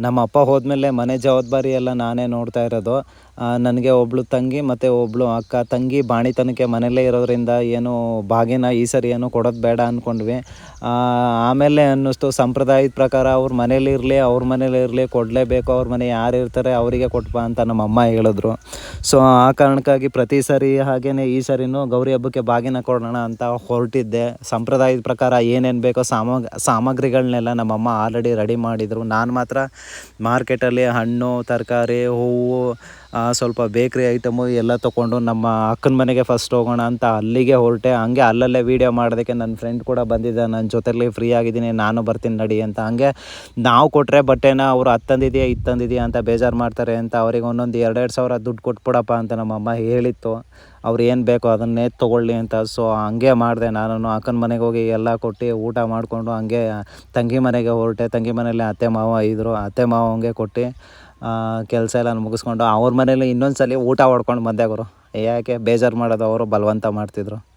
ನಮ್ಮ ಅಪ್ಪ ಹೋದ್ಮೇಲೆ ಮನೆ ಜವಾಬ್ದಾರಿ ಎಲ್ಲ ನಾನೇ ನೋಡ್ತಾ ಇರೋದು. ನನಗೆ ಒಬ್ಬಳು ತಂಗಿ ಮತ್ತು ಒಬ್ಬಳು ಅಕ್ಕ. ತಂಗಿ ಬಾಣಿತನಕ್ಕೆ ಮನೆಯಲ್ಲೇ ಇರೋದ್ರಿಂದ ಏನು ಬಾಗಿನ ಈ ಸರಿ ಏನು ಕೊಡೋದು ಬೇಡ ಅಂದ್ಕೊಂಡ್ವಿ ಆಮೇಲೆ ಅನ್ನಿಸ್ತು, ಸಂಪ್ರದಾಯದ ಪ್ರಕಾರ ಅವ್ರ ಮನೇಲಿ ಇರಲಿ, ಅವ್ರ ಮನೇಲಿ ಇರಲಿ, ಕೊಡಲೇಬೇಕು, ಅವ್ರ ಮನೆ ಯಾರು ಇರ್ತಾರೆ ಅವರಿಗೆ ಕೊಟ್ಬಾ ಅಂತ ನಮ್ಮ ಅಮ್ಮ ಹೇಳಿದ್ರು. ಸೊ ಆ ಕಾರಣಕ್ಕಾಗಿ ಪ್ರತಿ ಸರಿ ಹಾಗೆಯೇ ಈ ಸರಿನೂ ಗೌರಿ ಹಬ್ಬಕ್ಕೆ ಬಾಗಿನ ಕೊಡೋಣ ಅಂತ ಹೊರಟಿದ್ದೆ. ಸಂಪ್ರದಾಯದ ಪ್ರಕಾರ ಏನೇನು ಬೇಕೋ ಸಾಮಗ್ ಸಾಮಗ್ರಿಗಳನ್ನೆಲ್ಲ ನಮ್ಮಮ್ಮ ಆಲ್ರೆಡಿ ರೆಡಿ ಮಾಡಿದರು. ನಾನು ಮಾತ್ರ ಮಾರ್ಕೆಟಲ್ಲಿ ಹಣ್ಣು, ತರಕಾರಿ, ಹೂವು ಸ್ವಲ್ಪ ಬೇಕ್ರಿ ಐಟಮು ಎಲ್ಲ ತೊಗೊಂಡು ನಮ್ಮ ಅಕ್ಕನ ಮನೆಗೆ ಫಸ್ಟ್ ಹೋಗೋಣ ಅಂತ ಅಲ್ಲಿಗೆ ಹೊರಟೆ. ಹಂಗೆ ಅಲ್ಲಲ್ಲೇ ವೀಡಿಯೋ ಮಾಡೋದಕ್ಕೆ ನನ್ನ ಫ್ರೆಂಡ್ ಕೂಡ ಬಂದಿದ್ದ. ನನ್ನ ಜೊತೆಲಿ ಫ್ರೀ ಆಗಿದ್ದೀನಿ, ನಾನು ಬರ್ತೀನಿ ನಡಿ ಅಂತ. ಹಂಗೆ ನಾವು ಕೊಟ್ಟರೆ ಬಟ್ಟೆನ ಅವರು ಹತ್ತಂದಿದೆಯಾ ಇತ್ತಂದಿದೆಯಾ ಅಂತ ಬೇಜಾರು ಮಾಡ್ತಾರೆ ಅಂತ ಅವ್ರಿಗೆ ಒಂದೊಂದು ಎರಡೆರಡು ಸಾವಿರ ದುಡ್ಡು ಕೊಟ್ಬಿಡಪ್ಪ ಅಂತ ನಮ್ಮಮ್ಮ ಹೇಳಿತ್ತು. ಅವ್ರು ಏನು ಬೇಕೋ ಅದನ್ನೇ ತೊಗೊಳ್ಳಿ ಅಂತ. ಸೊ ಹಂಗೆ ಮಾಡಿದೆ ನಾನು ಅಕ್ಕನ ಮನೆಗೆ ಹೋಗಿ ಎಲ್ಲ ಕೊಟ್ಟು ಊಟ ಮಾಡಿಕೊಂಡು ಹಂಗೆ ತಂಗಿ ಮನೆಗೆ ಹೊರಟೆ. ತಂಗಿ ಮನೆಯಲ್ಲಿ ಅತ್ತೆ, ಮಾವ ಇದ್ದರು ಅತ್ತೆ, ಮಾವ ಹಂಗೆ ಕೊಟ್ಟು ಕೆಲಸ ಎಲ್ಲ ಮುಗಿಸ್ಕೊಂಡು ಅವ್ರ ಮನೇಲಿ ಇನ್ನೊಂದು ಸಲ ಊಟ ಹೊಡ್ಕೊಂಡು ಬಂದೆ ಗುರು. ಯಾಕೆ ಬೇಜಾರು ಮಾಡೋದು? ಅವರು ಬಲವಂತ ಮಾಡ್ತಿದ್ರು.